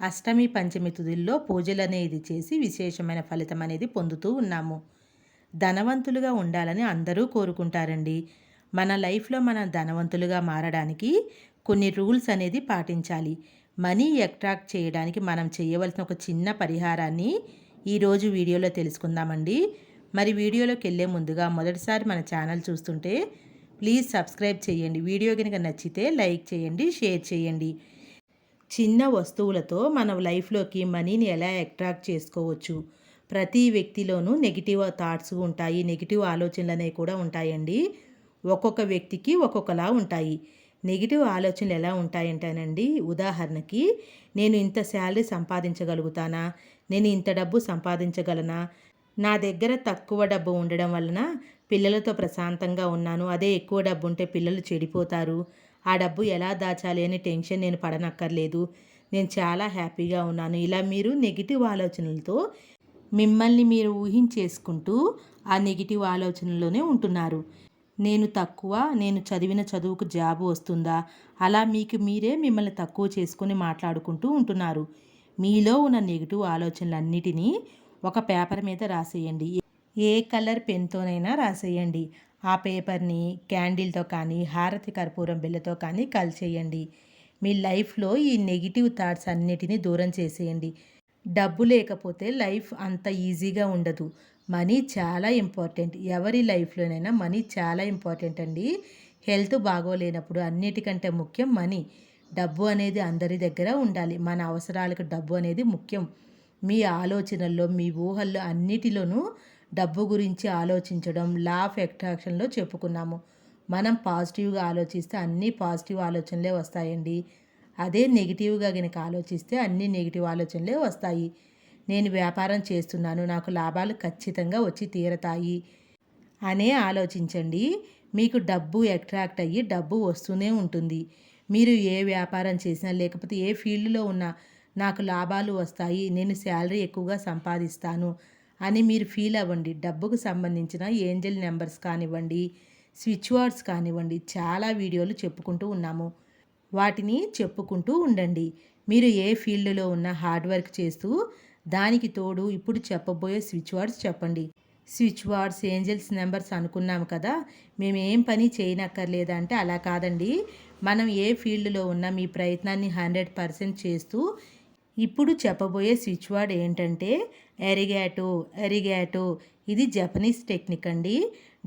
అష్టమి పంచమి తుదిల్లో పూజలు అనేది చేసి విశేషమైన ఫలితం అనేది పొందుతూ ఉన్నాము. ధనవంతులుగా ఉండాలని అందరూ కోరుకుంటారండి. మన లైఫ్లో మనం ధనవంతులుగా మారడానికి కొన్ని రూల్స్ అనేది పాటించాలి. మనీ అట్రాక్ట్ చేయడానికి మనం చేయవలసిన ఒక చిన్న పరిహారాన్ని ఈరోజు వీడియోలో తెలుసుకుందామండి. మరి వీడియోలోకి వెళ్ళే ముందుగా మొదటిసారి మన ఛానల్ చూస్తుంటే ప్లీజ్ సబ్స్క్రైబ్ చేయండి. వీడియో కనుక నచ్చితే లైక్ చేయండి షేర్ చేయండి. చిన్న వస్తువులతో మన లైఫ్లోకి మనీని ఎలా అట్రాక్ట్ చేసుకోవచ్చు? ప్రతి వ్యక్తిలోనూ నెగిటివ్ థాట్స్ ఉంటాయి నెగిటివ్ ఆలోచనలు అనేవి కూడా ఉంటాయండి. ఒక్కొక్క వ్యక్తికి ఒక్కొక్కలా ఉంటాయి. నెగిటివ్ ఆలోచనలు ఎలా ఉంటాయంటేనండి ఉదాహరణకి నేను ఇంత శాలరీ సంపాదించగలుగుతానా? నేను ఇంత డబ్బు సంపాదించగలనా? నా దగ్గర తక్కువ డబ్బు ఉండడం వలన పిల్లలతో ప్రశాంతంగా ఉన్నాను అదే ఎక్కువ డబ్బు ఉంటే పిల్లలు చెడిపోతారు. ఆ డబ్బు ఎలా దాచాలి అనే టెన్షన్ నేను పడనక్కర్లేదు. నేను చాలా హ్యాపీగా ఉన్నాను. ఇలా మీరు నెగిటివ్ ఆలోచనలతో మిమ్మల్ని మీరు ఊహించేసుకుంటూ ఆ నెగిటివ్ ఆలోచనలోనే ఉంటున్నారు. నేను తక్కువ నేను చదివిన చదువుకు జాబ్ వస్తుందా? అలా మీకు మీరే మిమ్మల్ని తక్కువ చేసుకుని మాట్లాడుకుంటూ ఉంటున్నారు. మీలో ఉన్న నెగిటివ్ ఆలోచనలన్నిటినీ ఒక పేపర్ మీద రాసేయండి. ఏ కలర్ పెన్తోనైనా రాసేయండి. ఆ పేపర్ని క్యాండిల్తో కానీ హారతి కర్పూరం బిల్లతో కానీ కలిచేయండి. మీ లైఫ్లో ఈ నెగిటివ్ థాట్స్ అన్నిటినీ దూరం చేసేయండి. డబ్బు లేకపోతే లైఫ్ అంత ఈజీగా ఉండదు. మనీ చాలా ఇంపార్టెంట్. ఎవరి లైఫ్లోనైనా మనీ చాలా ఇంపార్టెంట్ అండి. హెల్త్ బాగోలేనప్పుడు అన్నిటికంటే ముఖ్యం మనీ. డబ్బు అనేది అందరి దగ్గర ఉండాలి. మన అవసరాలకు డబ్బు అనేది ముఖ్యం. మీ ఆలోచనల్లో మీ ఊహల్లో అన్నిటిలోనూ డబ్బు గురించి ఆలోచించడం లా ఆఫ్ అట్రాక్షన్లో చెప్పుకున్నాము. మనం పాజిటివ్గా ఆలోచిస్తే అన్నీ పాజిటివ్ ఆలోచనలే వస్తాయండి. అదే నెగిటివ్గా కనుక ఆలోచిస్తే అన్ని నెగిటివ్ ఆలోచనలే వస్తాయి. నేను వ్యాపారం చేస్తున్నాను నాకు లాభాలు ఖచ్చితంగా వచ్చి తీరతాయి. అనే ఆలోచించండి. మీకు డబ్బు అట్రాక్ట్ అయ్యి డబ్బు వస్తూనే ఉంటుంది. మీరు ఏ వ్యాపారం చేసినా లేకపోతే ఏ ఫీల్డ్లో ఉన్నా నాకు లాభాలు వస్తాయి. నేను శాలరీ ఎక్కువగా సంపాదిస్తాను. అని మీరు ఫీల్ అవ్వండి. డబ్బుకు సంబంధించిన ఏంజల్ నెంబర్స్ కానివ్వండి స్విచ్ వర్డ్స్ కానివ్వండి చాలా వీడియోలు చెప్పుకుంటూ ఉన్నాము. వాటిని చెప్పుకుంటూ ఉండండి. మీరు ఏ ఫీల్డ్లో ఉన్న హార్డ్ వర్క్ చేస్తూ దానికి తోడు ఇప్పుడు చెప్పబోయే స్విచ్ వర్డ్స్ చెప్పండి. స్విచ్ వర్డ్స్ ఏంజల్స్ నెంబర్స్ అనుకున్నాము కదా మేము ఏం పని చేయనక్కర్లేదంటే అలా కాదండి. మనం ఏ ఫీల్డ్లో ఉన్న మీ ప్రయత్నాన్ని హండ్రెడ్ పర్సెంట్ చేస్తూ ఇప్పుడు చెప్పబోయే స్విచ్ వర్డ్ ఏంటంటే ఎరిగాటో ఎరిగాటో ఇది జపనీస్ టెక్నిక్ అండి.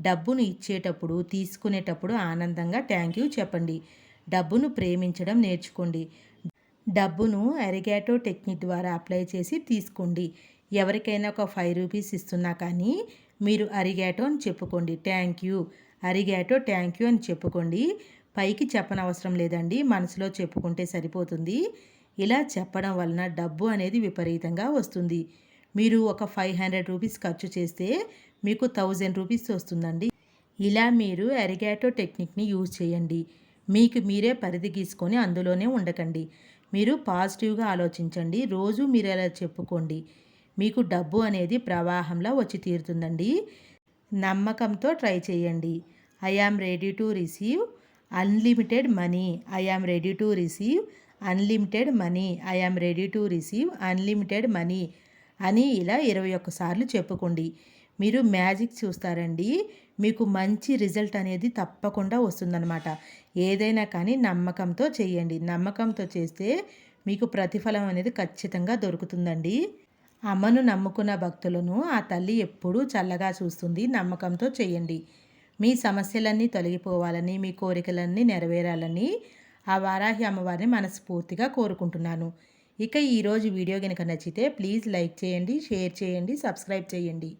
డబ్బును ఇచ్చేటప్పుడు తీసుకునేటప్పుడు ఆనందంగా థ్యాంక్ యూ చెప్పండి. డబ్బును ప్రేమించడం నేర్చుకోండి. డబ్బును ఎరిగాటో టెక్నిక్ ద్వారా అప్లై చేసి తీసుకోండి. ఎవరికైనా ఒక ఫైవ్ రూపీస్ ఇస్తున్నా కానీ మీరు అరిగాటో అని చెప్పుకోండి. థ్యాంక్ యూ అరిగాటో థ్యాంక్ యూ అని చెప్పుకోండి. పైకి చెప్పనవసరం లేదండి. మనసులో చెప్పుకుంటే సరిపోతుంది. ఇలా చెప్పడం వలన డబ్బు అనేది విపరీతంగా వస్తుంది. మీరు ఒక ఫైవ్ హండ్రెడ్ రూపీస్ ఖర్చు చేస్తే మీకు థౌజండ్ రూపీస్ వస్తుందండి. ఇలా మీరు ఎరిగాటో టెక్నిక్ని యూజ్ చేయండి. మీకు మీరే పరిధి గీసుకొని అందులోనే ఉండకండి. మీరు పాజిటివ్గా ఆలోచించండి. రోజు మీరు అలా చెప్పుకోండి. మీకు డబ్బు అనేది ప్రవాహంలో వచ్చి తీరుతుందండి. నమ్మకంతో ట్రై చేయండి. I am ready to receive unlimited money. I am ready to receive unlimited money I am ready to receive unlimited money అని ఇలా ఇరవై ఒక్కసార్లు చెప్పుకోండి. మీరు మ్యాజిక్ చూస్తారండి మీకు మంచి రిజల్ట్ అనేది తప్పకుండా వస్తుందన్నమాట. ఏదైనా కానీ నమ్మకంతో చేయండి. నమ్మకంతో చేస్తే మీకు ప్రతిఫలం అనేది ఖచ్చితంగా దొరుకుతుందండి. అమ్మను నమ్ముకున్న భక్తులను ఆ తల్లి ఎప్పుడూ చల్లగా చూస్తుంది. నమ్మకంతో చేయండి. మీ సమస్యలన్నీ తొలగిపోవాలని మీ కోరికలన్నీ నెరవేరాలని ఆ వారాహి అమ్మవారిని మనస్ఫూర్తిగా కోరుకుంటున్నాను. ఇక ఈరోజు వీడియో కనుక నచ్చితే ప్లీజ్ లైక్ చేయండి షేర్ చేయండి సబ్స్క్రైబ్ చేయండి.